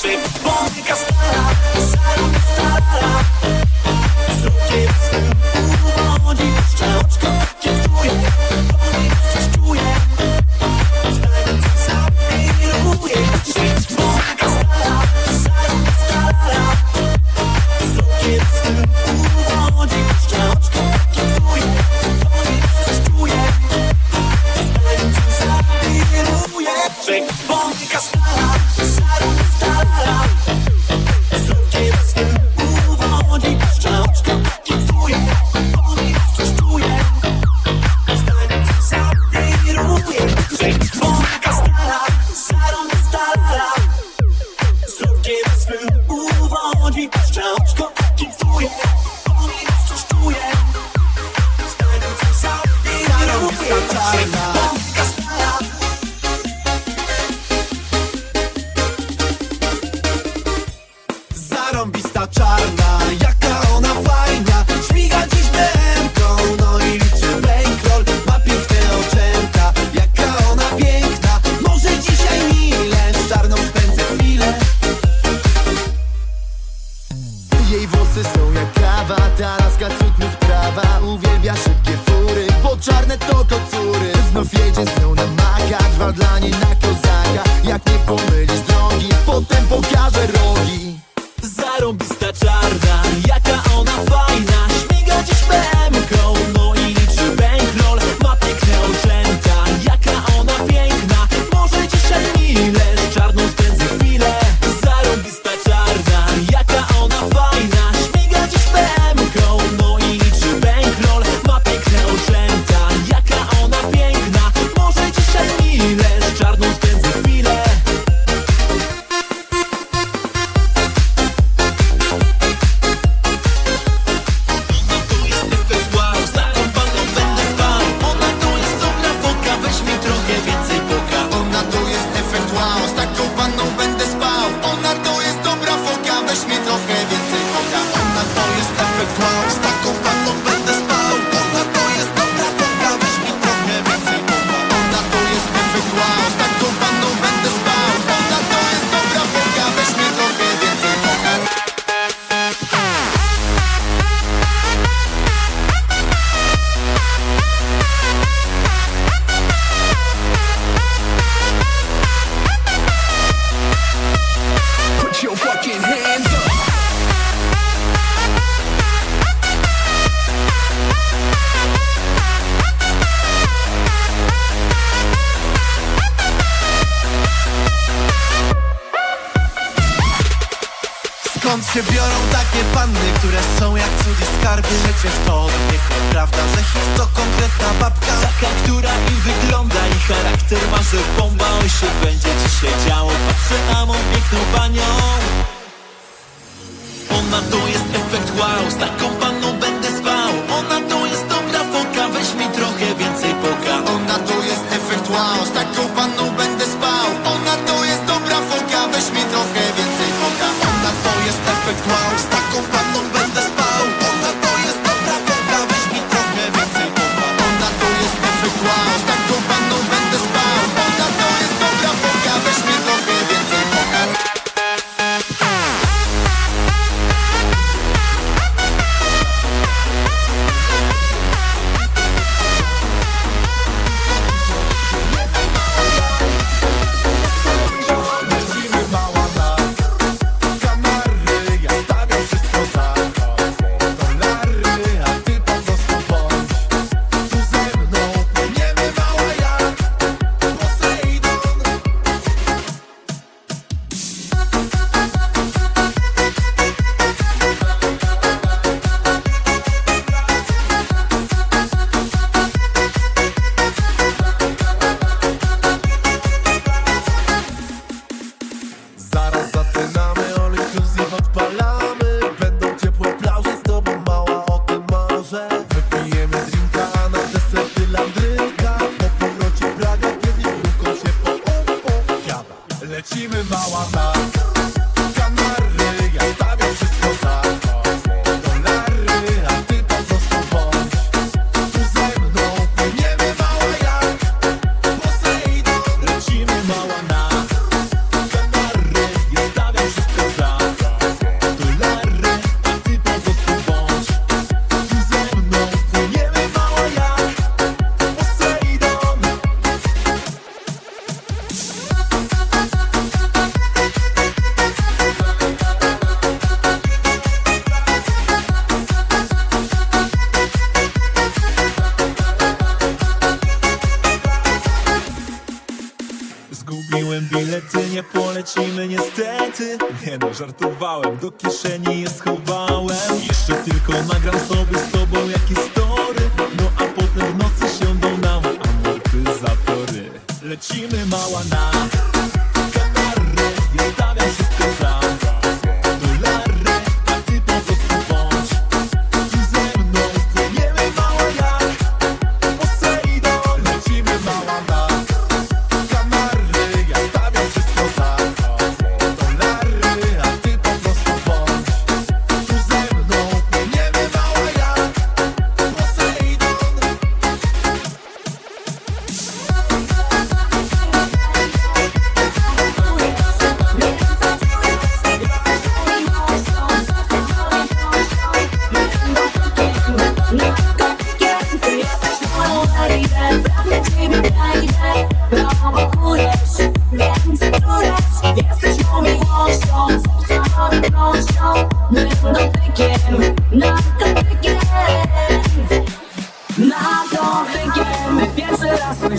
patrzy Monika stara, szalona stara Z drugiej strony uwodzi jeszcze oczko dla niej. Się biorą takie panny, które są jak cudzi skarby? Przecież to piekło, prawda, że hit to konkretna babka Taka, która i wygląda. I charakter ma, że bomba Oj się będzie dzisiaj się działo, patrzę na mą piękną panią. Ona to jest efekt wow, z taką panną będę spał. Ona to jest dobra foka, weź mi trochę więcej poka. Ona to jest efekt wow, z taką żartowałem, do kieszeni je schowałem. Jeszcze tylko nagram sobie z tobą jakieś story. No a potem w nocy siądą nam amortyzatory Lecimy mała na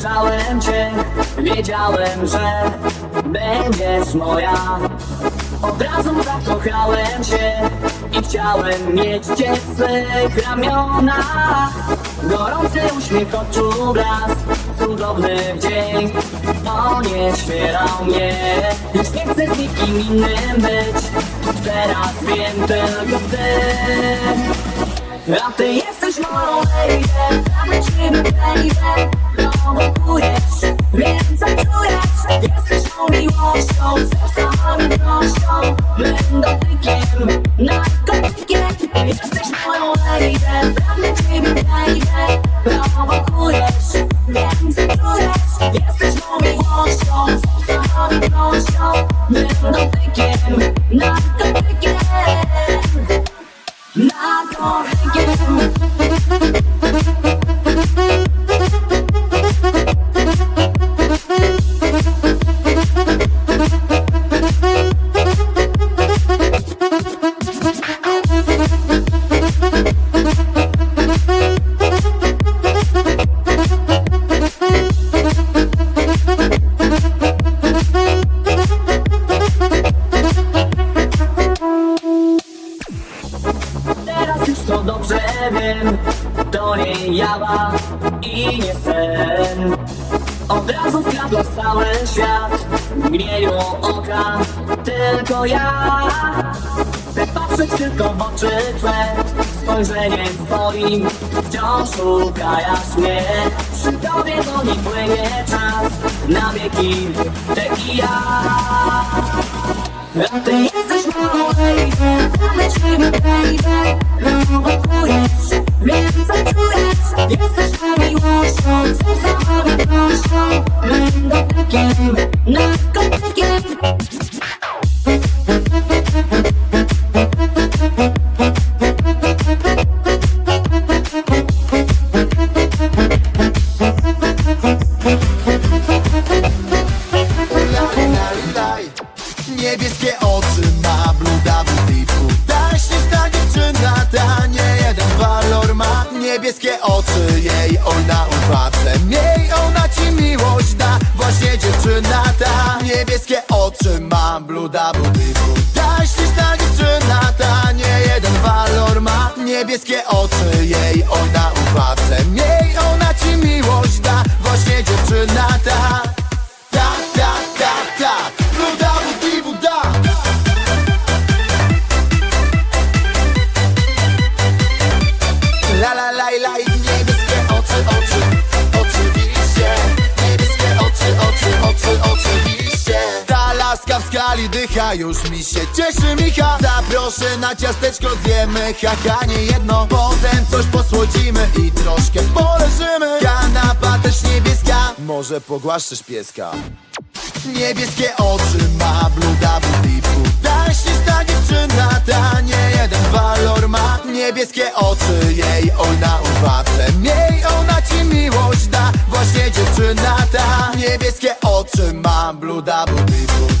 spojrzałem cię. Wiedziałem, że będziesz moja. Od razu zakochałem się I chciałem mieć cię w swych ramionach Gorący uśmiech oczu blask Cudowny dzień. On nie śmierał mnie. Już nie chcę z nikim innym być. Teraz wiem tylko ty a ty jesteś moją lady, damy ciebie baby Prowokujesz, więcej czujesz Jesteś moją miłością, serca miłością Mym dotykiem, narkotykiem. Jesteś moją lady, damy ciebie baby Prowokujesz, więcej czujesz Jesteś moją miłością, serca miłością Mym dotykiem, narkotykiem Narkotykiem Wciąż szukajasz mnie Przy tobie to nie płynie czas. Na wieki Ty i ja. A ty jesteś moją lady, damy ciebie baby Prowokujesz, więcej czujesz Jesteś moją miłością, serca miłością Mym dotykiem, narkotykiem oczy ma bluda typu Ta śliczna dziewczyna, ta nie jeden walor ma. Niebieskie oczy dycha Już mi się cieszy Micha. Zaproszę na ciasteczko zjemy. Haha nie jedno. Potem coś posłodzimy I troszkę poleżymy. Kanapa też niebieska. Może pogłaszczesz pieska? Niebieskie oczy ma bluda budipu Daśnista dziewczyna, ta nie jeden walor ma. Niebieskie oczy jej, oj na uwadze. Miej, ona ci miłość da Właśnie dziewczyna ta. Niebieskie oczy ma bluda budipu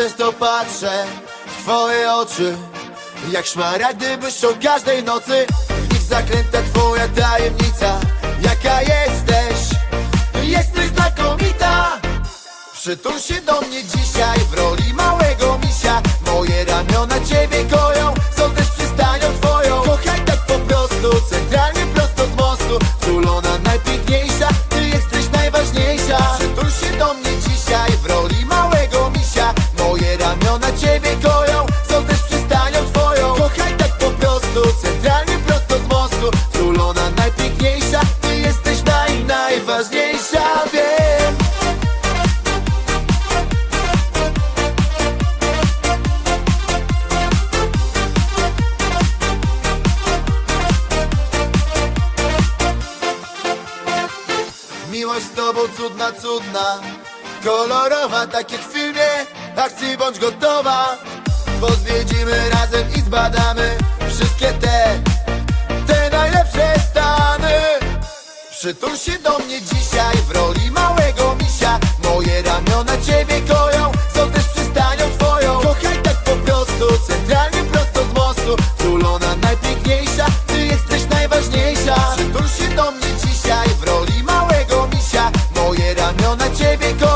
często patrzę w twoje oczy. Jak szmaragdy błyszczą każdej nocy. W nich zaklęta twoja tajemnica. Jaka jesteś? Jesteś znakomita. Przytul się do mnie dzisiaj w roli małego misia. Moje ramiona ciebie koją, są też cudna Kolorowa, tak jak w filmie Akcji bądź gotowa. Bo zwiedzimy razem i zbadamy Wszystkie te Te najlepsze stany. Przytul się do mnie dzisiaj w roli małego misia. Moje ramiona ciebie koją Są też przystanią twoją. Kochaj tak po prostu Centralnie prosto z mostu. Tulona najpiękniejsza ramiona ciebie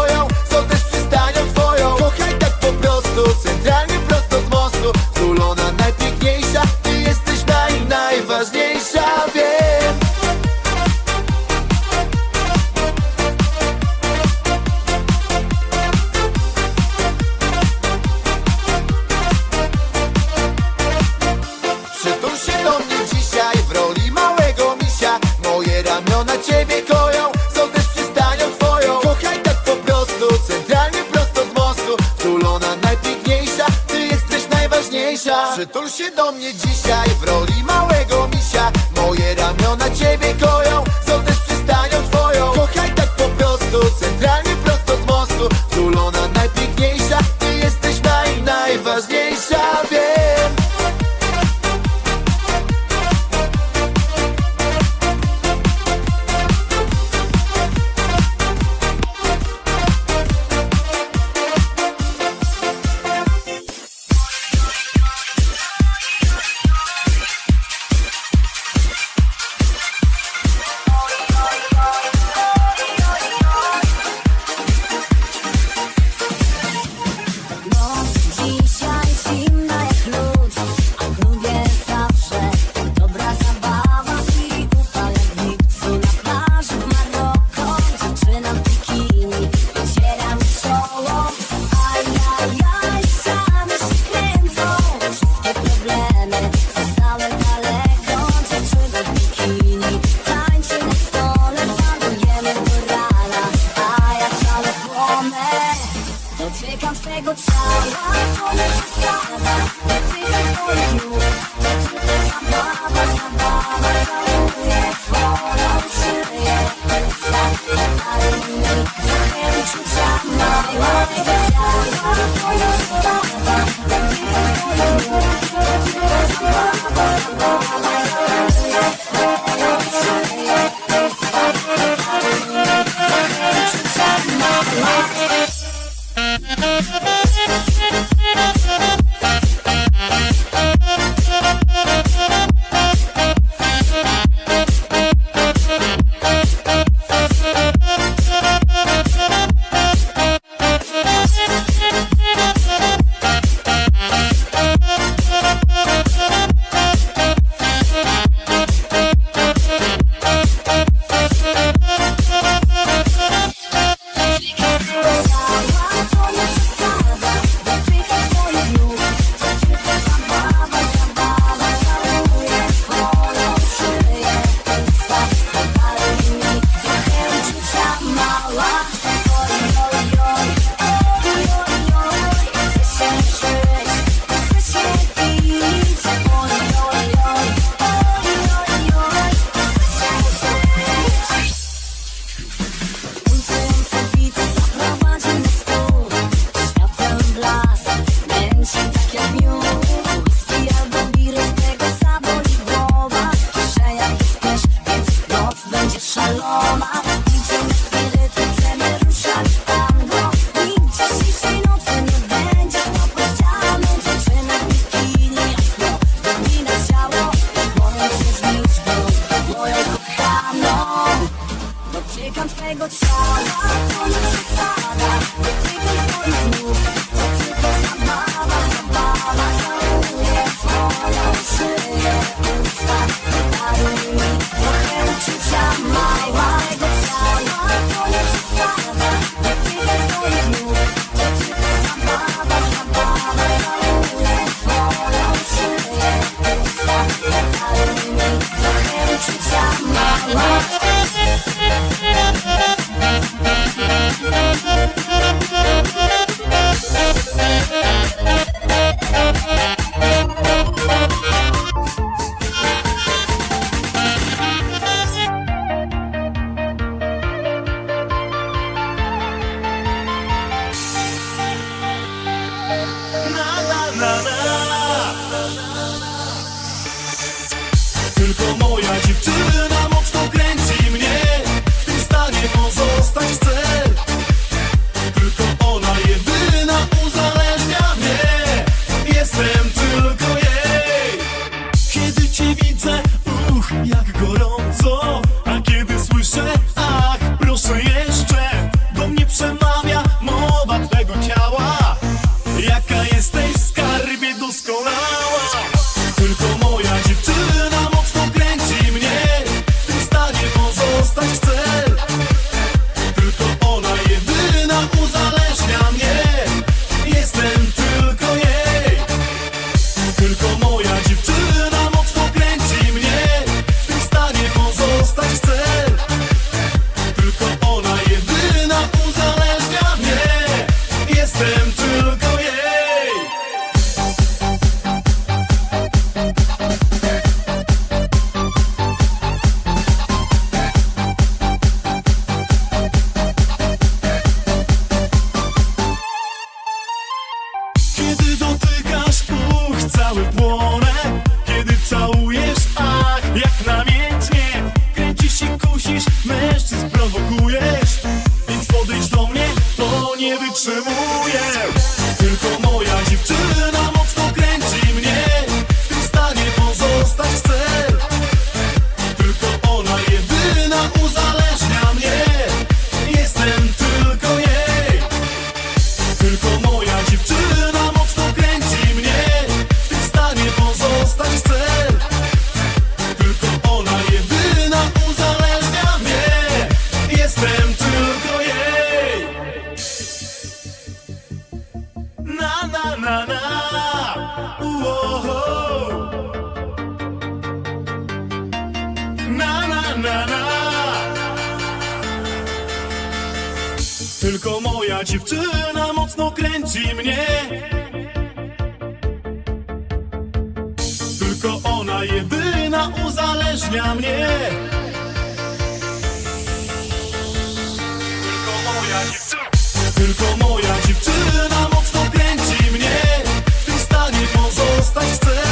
Tylko